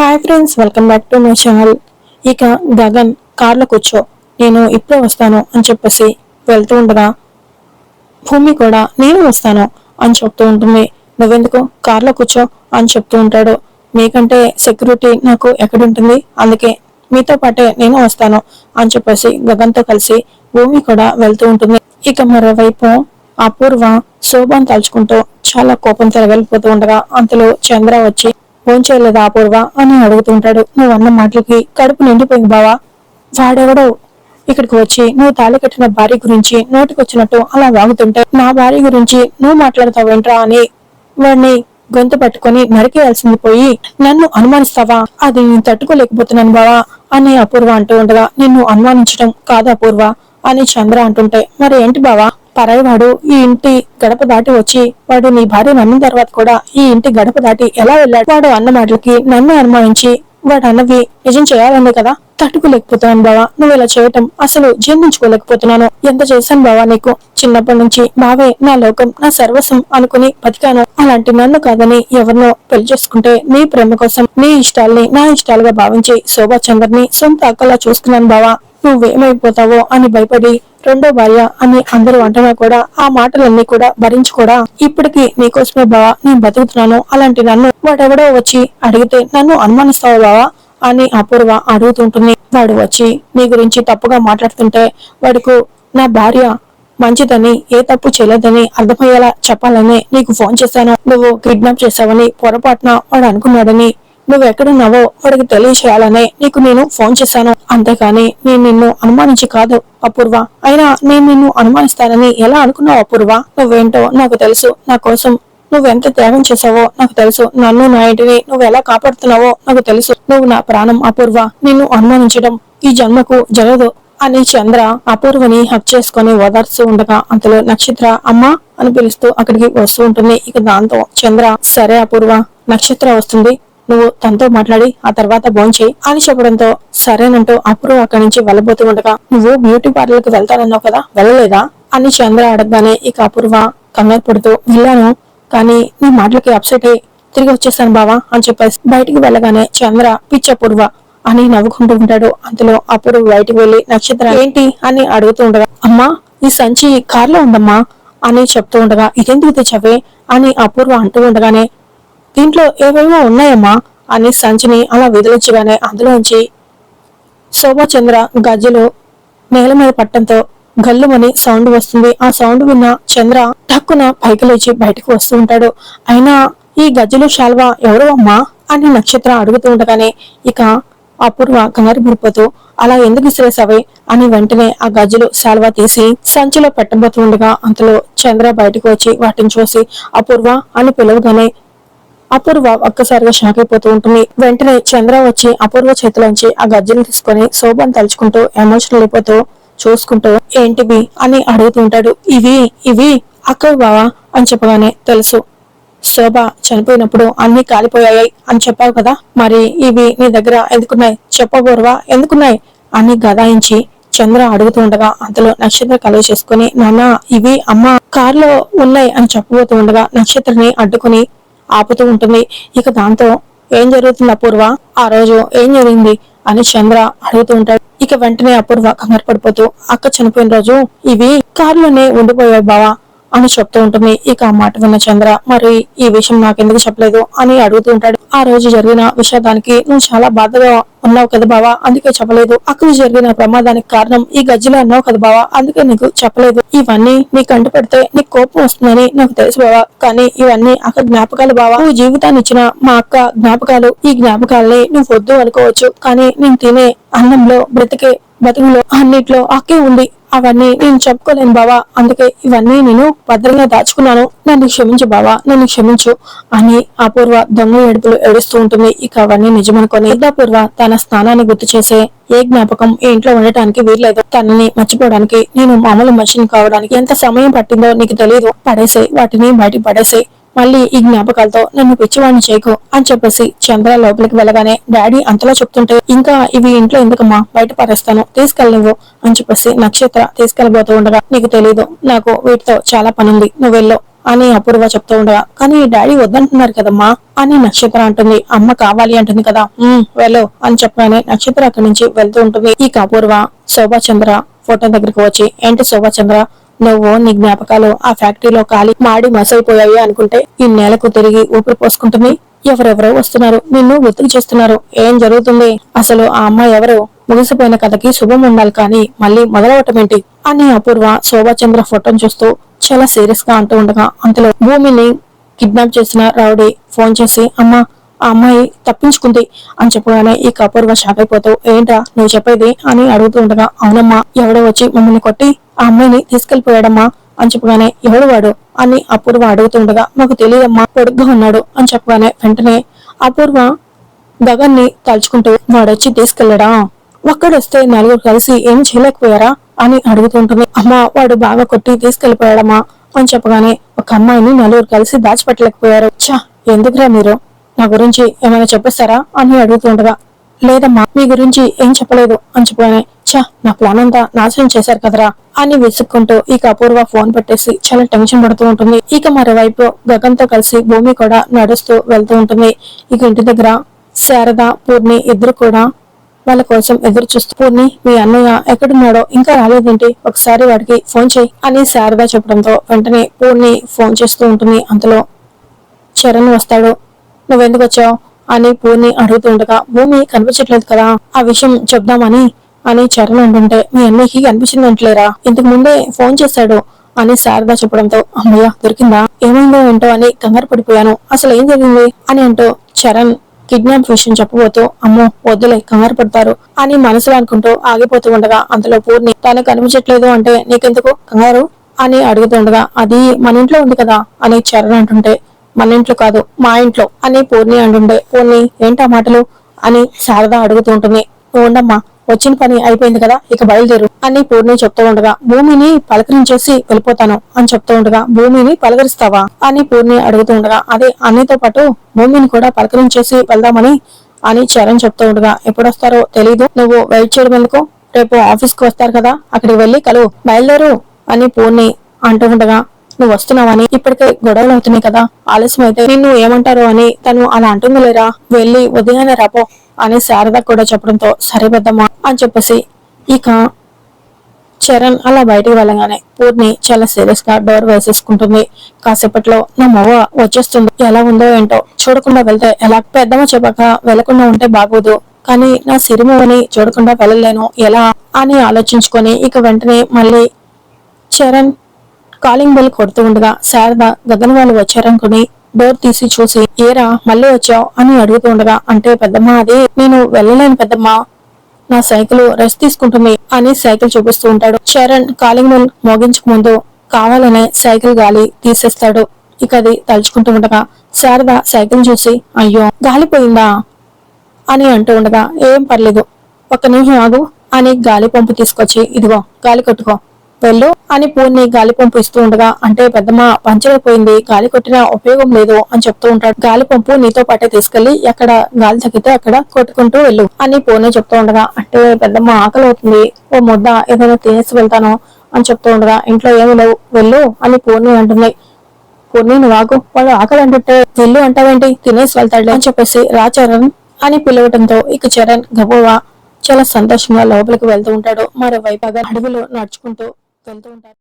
Hi friends welcome back to my channel ఇక గగన్ కార్లో కూర్చో. నేను ఇప్పుడే వస్తాను అని చెప్పేసి వెళ్తూ ఉండగా భూమి కూడా నేను వస్తాను అని చెప్తూ ఉంటుంది. నువ్వెందుకు కార్లో కూర్చో అని చెప్తూ ఉంటాడు. మీకంటే సెక్యూరిటీ నాకు ఎక్కడుంటుంది? అందుకే మీతో పాటే నేను వస్తాను అని చెప్పేసి గగన్తో కలిసి భూమి కూడా వెళ్తూ ఉంటుంది. ఇక మరోవైపు అపూర్వ శోభను తలుచుకుంటూ చాలా కోపంతో వెళ్ళిపోతూ ఉండగా అంతలో చంద్ర వచ్చి ఫోన్ చేయలేదా అపూర్వ అని అడుగుతుంటాడు నువ్వు అన్న మాటలకి కడుపు నిండిపోయింది బావా. వాడెవడో? ఇక్కడికి వచ్చి నువ్వు తాళి కట్టిన భార్య గురించి నోటికి వచ్చినట్టు అలా వాగుతుంటే నా భార్య గురించి నువ్వు మాట్లాడతావేంట్రా అని వాడిని గొంతు పట్టుకొని నరికేయాల్సింది పోయి నన్ను అనుమానిస్తావా? అది నేను తట్టుకోలేకపోతున్నాను బావా అని అపూర్వ అంటూ ఉండగా నిన్ను అనుమానించడం కాదు అపూర్వ అని చంద్ర అంటుంటే మరి ఏంటి బావా? పరాయివాడు ఈ ఇంటి గడప దాటి వచ్చి వాడు నీ భార్య నమ్మిన తర్వాత కూడా ఈ ఇంటి గడప దాటి ఎలా వెళ్ళాడు? వాడు అన్న మాటలకి నన్ను అనుమానించి వాడు అన్నవి నిజం చేయాలనే కదా? తట్టుకోలేకపోతున్నాను బావా. నువ్వు ఇలా చేయటం అసలు జీర్ణించుకోలేకపోతున్నాను. ఎంత చేశాను బావా నీకు? చిన్నప్పటి నుంచి బావే నా లోకం నా సర్వస్వం అనుకుని బతికాను. అలాంటి నన్ను కాదని ఎవరినో పెళ్ళి చేసుకుంటే నీ ప్రేమ కోసం నీ ఇష్టాల్ని నా ఇష్టాలుగా భావించి శోభా చంద్రని సొంత అక్కలా చూసుకున్నాను బావా. నువ్వేమైపోతావో అని భయపడి రెండో భార్య అని అందరూ అంటున్నా కూడా ఆ మాటలన్నీ కూడా భరించుకోడా కూడా ఇప్పటికి నీకోసమే బావా నేను బతుకుతున్నాను. అలాంటి నన్ను వాడెవడో వచ్చి అడిగితే నన్ను అనుమానిస్తావు బావా అని అపూర్వ అడుగుతుంటుంది. వాడు వచ్చి నీ గురించి తప్పుగా మాట్లాడుతుంటే వాడుకు నా భార్య మంచిదని ఏ తప్పు చేయలేదని అర్థమయ్యేలా చెప్పాలని నీకు ఫోన్ చేశాను. నువ్వు కిడ్నాప్ చేశావని పొరపాటున వాడు అనుకున్నాడని నువ్వు ఎక్కడున్నావో వాడికి తెలియచేయాలనే నీకు నేను ఫోన్ చేశాను. అంతేకాని నేను నిన్ను అనుమానించి కాదు అపూర్వ. అయినా నేను నిన్ను అనుమానిస్తానని ఎలా అనుకున్నావు అపూర్వ? నువ్వేంటో నాకు తెలుసు. నా కోసం నువ్వెంత త్యాగం చేసావో నాకు తెలుసు. నన్ను నా ఇంటిని నువ్వు ఎలా కాపాడుతున్నావో నాకు తెలుసు. నువ్వు నా ప్రాణం అపూర్వ. నిన్ను అనుమానించడం ఈ జన్మకు జరగదు అని చంద్ర అపూర్వని హక్ చేసుకుని ఓదార్స్తూ ఉండగా అంతలో నక్షత్ర అమ్మ అని పిలుస్తూ అక్కడికి వస్తూ ఉంటుంది. ఇక దాంతో చంద్ర సరే అపూర్వ నక్షత్ర వస్తుంది. నువ్వు తనతో మాట్లాడి ఆ తర్వాత భోంచేయి అని చెప్పడంతో సరేనంటూ అప్పుడు అక్కడి నుంచి వెళ్ళబోతూ ఉండగా నువ్వు బ్యూటీ పార్లర్కి వెళ్తానన్నావు కదా వెళ్ళలేదా? అని చంద్ర అడగగానే ఇక అపూర్వ కంగారు పడుతూ వెళ్ళాను కానీ నీ మాటలకి అప్సెట్ అయ్యి తిరిగి వచ్చేసాను బావా అని చెప్పేసి బయటికి వెళ్ళగానే చంద్ర పిచ్చపూర్వ అని నవ్వుకుంటూ ఉంటాడు. అంతలో అపూర్వ బయటికి వెళ్ళి నక్షత్ర ఏంటి అని అడుగుతూ ఉండగా అమ్మా ఈ సంచి కార్లో ఉందమ్మా అని చెప్తూ ఉండగా ఇదేంటి ఇది చవే అని అపూర్వ అంటూ ఉండగానే దీంట్లో ఏవేవో ఉన్నాయమ్మా? అని సంచిని అలా విదిలించగానే అందులోంచి శోభాచంద్ర గజ్జలు నేల మీద పట్టంతో గల్లుమని సౌండ్ వస్తుంది. ఆ సౌండ్ విన్న చంద్ర టక్కున పైకి లేచి బయటకు వస్తూ ఉంటాడు. అయినా ఈ గజ్జలు శాల్వా ఎవరు అమ్మా? అని నక్షత్ర అడుగుతూ ఉండగానే ఇక అపూర్వ కంగారు పడిపోతూ అలా ఎందుకు ఇసిరేసావే అని వెంటనే ఆ గజ్జలు శాల్వా తీసి సంచిలో పెట్టబోతుండగా అంతలో చంద్ర బయటకు వచ్చి వాటిని చూసి అపూర్వ అని పిలవగానే అపూర్వ ఒక్కసారిగా షాక్ అయిపోతూ ఉంటుంది. వెంటనే చంద్ర వచ్చి అపూర్వ చేతిలోంచి ఆ గజ్జలు తీసుకొని శోభను తలుచుకుంటూ ఎమోషనల్ అయిపోతూ చూసుకుంటూ ఏంటివి అని అడుగుతూ ఉంటాడు. ఇవి ఇవి అక్క బావా? అని చెప్పగానే తెలుసు. శోభ చనిపోయినప్పుడు అన్ని కాలిపోయాయి అని చెప్పావు కదా? మరి ఇవి నీ దగ్గర ఎందుకున్నాయి? చెప్పబోరువా? ఎందుకున్నాయి? అని గదాయించి చంద్ర అడుగుతూ ఉండగా అంతలో నక్షత్ర కలువ చేసుకుని నాన్న ఇవి అమ్మ కారులో ఉన్నాయి అని చెప్పబోతూ ఉండగా నక్షత్రని అడ్డుకుని ఆపుతూ ఉంటుంది. ఇక దాంతో ఏం జరుగుతుంది అపూర్వ? ఆ రోజు ఏం జరిగింది? అని చంద్ర అడుగుతూ ఉంటాడు. ఇక వెంటనే అపూర్వ కంగారు పడిపోతూ అక్క చనిపోయిన రోజు ఇవి కారులోనే ఉండిపోయాయి బావా. అని చెప్తూ ఉంటుంది. ఇక ఆ మాట విన్న చంద్ర మరి ఈ విషయం నాకెందుకు చెప్పలేదు? అని అడుగుతూ ఉంటాడు. ఆ రోజు జరిగిన విషాదానికి నువ్వు చాలా బాధగా ఉన్నావు కదా బావా అందుకే చెప్పలేదు. అక్కడ జరిగిన ప్రమాదానికి కారణం ఈ గజ్జిలో అన్నావు కదా బావా అందుకే నీకు చెప్పలేదు. ఇవన్నీ నీ కంటి పెడితే నీకు కోపం వస్తుందని నాకు తెలుసు బావా కానీ ఇవన్నీ అక్క జ్ఞాపకాలు బావా. నువ్వు జీవితాన్ని ఇచ్చిన మా అక్క జ్ఞాపకాలు ఈ జ్ఞాపకాలని నువ్వు వద్దు అనుకోవచ్చు కానీ నేను తినే అన్నంలో బ్రతికే బతుకులో అన్నిట్లో అక్కే ఉంది. అవన్నీ నేను చెప్పుకోలేను బావా. అందుకే ఇవన్నీ నేను భద్రంగా దాచుకున్నాను. నన్ను క్షమించు బావా. నన్ను క్షమించు అని అపూర్వ దొంగ ఏడుపులు ఏడుస్తూ ఉంటుంది. ఇక అవన్నీ నిజమనుకొని అపూర్వ తన స్నానాన్ని గుర్తు చేసే ఏ జ్ఞాపకం ఈ ఇంట్లో ఉండటానికి వీర్లేదు తనని మర్చిపోవడానికి నేను మామూలు మనిషిని కావడానికి ఎంత సమయం పట్టిందో నీకు తెలియదు పడేసే వాటిని బయటికి పడేసే మళ్ళీ ఈ జ్ఞాపకాలతో నన్ను పిచ్చివాడిని చేయకు అని చెప్పేసి చంద్ర లోపలికి వెళ్ళగానే డాడీ అంతలా చెప్తుంటే ఇంకా ఇవి ఇంట్లో ఎందుకమ్మా? బయట పారేస్తాను. తీసుకెళ్ళవు అని చెప్పేసి నక్షత్ర తీసుకెళ్ళబోతూ ఉండగా నీకు తెలీదు. నాకు వీటితో చాలా పనుంది. నువ్వు వెళ్ళు అని అపూర్వ చెప్తూ ఉండగా కానీ డాడీ వద్దంటున్నారు కదమ్మా అని నక్షత్ర అంటుంది. అమ్మ కావాలి అంటుంది కదా. వెళ్ళు అని చెప్పగానే నక్షత్ర అక్కడి నుంచి వెళ్తూ ఉంటుంది. ఇక అపూర్వ శోభాచంద్ర ఫోటో దగ్గరికి వచ్చి ఏంటి శోభాచంద్ర? నువ్వు నీ జ్ఞాపకాలు ఆ ఫ్యాక్టరీలో కాలి మాడి మసైపోయాయి అనుకుంటే ఈ నేలకు తిరిగి ఊపిరి పోసుకుంటుంది. ఎవరెవరో వస్తున్నారు. నిన్ను వెతుకు చేస్తున్నారు. ఏం జరుగుతుంది? అసలు ఆ అమ్మాయి ఎవరు? ముగిసిపోయిన కథకి శుభం ఉండాలి కానీ మళ్ళీ మొదలవటమేంటి అని అపూర్వ శోభాచంద్ర ఫోటోను చూస్తూ చాలా సీరియస్గా అంటూ ఉండగా అంతలో భూమిని కిడ్నాప్ చేసిన రౌడీ ఫోన్ చేసి అమ్మా ఆ అమ్మాయి తప్పించుకుంది అని చెప్పగానే ఈ అపూర్వ షాక్ అయిపోతావు ఏంటా నువ్వు చెప్పేది? అని అడుగుతూ ఉండగా అవునమ్మా ఎవడో వచ్చి మమ్మల్ని కొట్టి ఆ అమ్మాయిని తీసుకెళ్ళిపోయాడమ్మా అని చెప్పగానే ఎవడు వాడు? అని అపూర్వ అడుగుతుండగా నాకు తెలియదమ్మా పొడుగ్గా ఉన్నాడు అని చెప్పగానే వెంటనే అపూర్వ గగన్ని తలుచుకుంటూ వాడొచ్చి తీసుకెళ్ళడా ఒక్కడొస్తే నలుగురు కలిసి ఏం చేయలేకపోయారా? అని అడుగుతుంటుంది అమ్మా వాడు బాగా కొట్టి తీసుకెళ్ళిపోయాడమ్మా అని చెప్పగానే ఒక అమ్మాయిని నలుగురు కలిసి దాచిపెట్టలేకపోయారు. చా ఎందుకురా మీరు? నా గురించి ఏమైనా చెప్పేస్తారా అని అడుగుతుండగా లేదమ్మా మీ గురించి ఏం చెప్పలేదు అని చెప్పగానే చా నా ప్లాన్ అంతా నాశనం చేశారు కదరా అని విసుక్కుంటూ ఇక అపూర్వ ఫోన్ పెట్టేసి చాలా టెన్షన్ పడుతూ ఉంటుంది. ఇక మరోవైపు గగన్తో కలిసి భూమి కూడా నడుస్తూ వెళ్తూ ఉంటుంది. ఇక ఇంటి దగ్గర శారద పూర్ణి ఇద్దరు కూడా వాళ్ళ కోసం ఎదురు చూస్తూ పూర్ణి మీ అన్నయ్య ఎక్కడున్నాడో ఇంకా రాలేదేంటి? ఒకసారి వాడికి ఫోన్ చేయి అని శారద చెప్పడంతో వెంటనే పూర్ణి ఫోన్ చేస్తూ ఉంటుంది. అంతలో చరణ్ వస్తాడు. నువ్వెందుకు వచ్చావు? అని పూర్ణి అడుగుతుండగా భూమి కనిపించట్లేదు కదా ఆ విషయం చెప్దామని అని చరణ్ అంటుంటే మీ అన్నయ్యకి కనిపించిందంటలేరా? ఇంతకు ముందే ఫోన్ చేశాడు అని శారదా చెప్పడంతో అమ్మయ్య దొరికిందా? ఏమైందో ఏంటో అని కంగారు పడిపోయాను. అసలు ఏం జరిగింది? అని అంటూ చరణ్ కిడ్నాప్ విషయం చెప్పబోతూ అమ్మో వద్దులే కంగారు పడతారు అని మనసులో అనుకుంటూ ఆగిపోతూ ఉండగా అంతలో పూర్ణి తనకు కనిపించట్లేదు అంటే నీకెందుకు? కంగారు? అని అడుగుతుండగా అది మన ఇంట్లో ఉంది కదా అని చరణ్ అంటుంటే మన ఇంట్లో కాదు మా ఇంట్లో అని పూర్ణి అంటుండే పూర్ణి ఏంటా మాటలు? అని శారద అడుగుతూ ఉంటుంది. "నువ్వు ఉండమ్మా వచ్చిన పని అయిపోయింది కదా ఇక బయలుదేరు అని పూర్ణి చెప్తూ ఉండగా భూమిని పలకరించేసి వెళ్ళిపోతాను అని చెప్తూ ఉండగా భూమిని పలకరిస్తావా? అని పూర్ణి అడుగుతూ ఉండగా అదే అన్నయ్యతో పాటు భూమిని కూడా పలకరించేసి వెళ్దామని అని చరణ్ చెప్తూ ఉండగా ఎప్పుడొస్తారో తెలియదు తెలీదు నువ్వు వెయిట్ చేయడం ఎందుకు? రేపు ఆఫీస్కి వస్తారు కదా అక్కడికి వెళ్ళి కలువు బయలుదేరు అని పూర్ణి అంటూ ఉండగా నువ్వు వస్తున్నావని ఇప్పటికే గొడవలు అవుతున్నాయి కదా. ఆలస్యం అయితే నిన్ను ఏమంటారు అని తను అలా అంటుంది లేరా? వెళ్ళి ఉదయాన్నే రాపో అని శారద కూడా చెప్పడంతో సరే పెద్దమ్మా అని చెప్పేసి ఇక చరణ్ అలా బయటికి వెళ్ళగానే పూర్ణి చాలా సీరియస్గా డోర్ వేసేసుకుంటుంది. కాసేపట్లో నా మవ్వ వచ్చేస్తుంది. ఎలా ఉందో ఏంటో చూడకుండా వెళ్తే ఎలా? పెద్దమ్మ చెప్పక వెళ్ళకుండా ఉంటే బాగోదు. కానీ నా సిరిమోని చూడకుండా వెళ్ళలేను. ఎలా? అని ఆలోచించుకొని ఇక వెంటనే మళ్ళీ చరణ్ కాలింగ్ బెల్ కొడుతూ ఉండగా శారద గగన్ వాళ్ళు వచ్చారనుకుని డోర్ తీసి చూసి ఏరా మళ్ళీ వచ్చావు? అని అడుగుతూ ఉండగా అంటే పెద్దమ్మ అది నేను వెళ్ళలేను పెద్దమ్మ. నా సైకిల్ రెస్ట్ తీసుకుంటుంది అని సైకిల్ చూపిస్తూ ఉంటాడు. చరణ్ కాలింగ్ బెల్ మోగించక ముందు కావాలనే సైకిల్ గాలి తీసేస్తాడు. ఇక అది తలుచుకుంటూ ఉండగా శారద సైకిల్ చూసి అయ్యో గాలిపోయిందా అని అంటూ ఉండగా ఏం పర్లేదు. ఒక్క నిమిషం ఆగు అని గాలి పంపు తీసుకొచ్చి ఇదిగో గాలి కొట్టుకో. వెళ్ళు. అని పూర్ణి గాలిపంపు ఇస్తూ ఉండగా అంటే పెద్దమ్మ పంచర్ అయిపోయింది గాలి కొట్టినా ఉపయోగం లేదు అని చెప్తూ ఉంటాడు. గాలి పంపు నీతో పాటే తీసుకెళ్ళి ఎక్కడ గాలి తగ్గితే అక్కడ కొట్టుకుంటూ వెళ్ళు అని పూర్ణి చెప్తూ ఉండగా అంటే పెద్దమ్మ ఆకలి అవుతుంది ఓ ముద్ద ఏదైనా తినేసి వెళ్తాను అని చెప్తూ ఉండగా ఇంట్లో ఏమి లేవు వెళ్ళు అని పూర్ణి అంటుంది. పూర్ణి నువ్వు ఆగు ఆకలి అంటుంటే వెళ్ళు అంటావేంటి? తినేసి వెళ్తాడులే అని చెప్పేసి రా చరణ్ అని పిలవటంతో ఇక చరణ్ గబోవా చాలా సంతోషంగా లోపలికి వెళ్తూ ఉంటాడు. మరోవైపు అగర్ అడవిలో నడుచుకుంటూ వెళ్తూ ఉంటారు.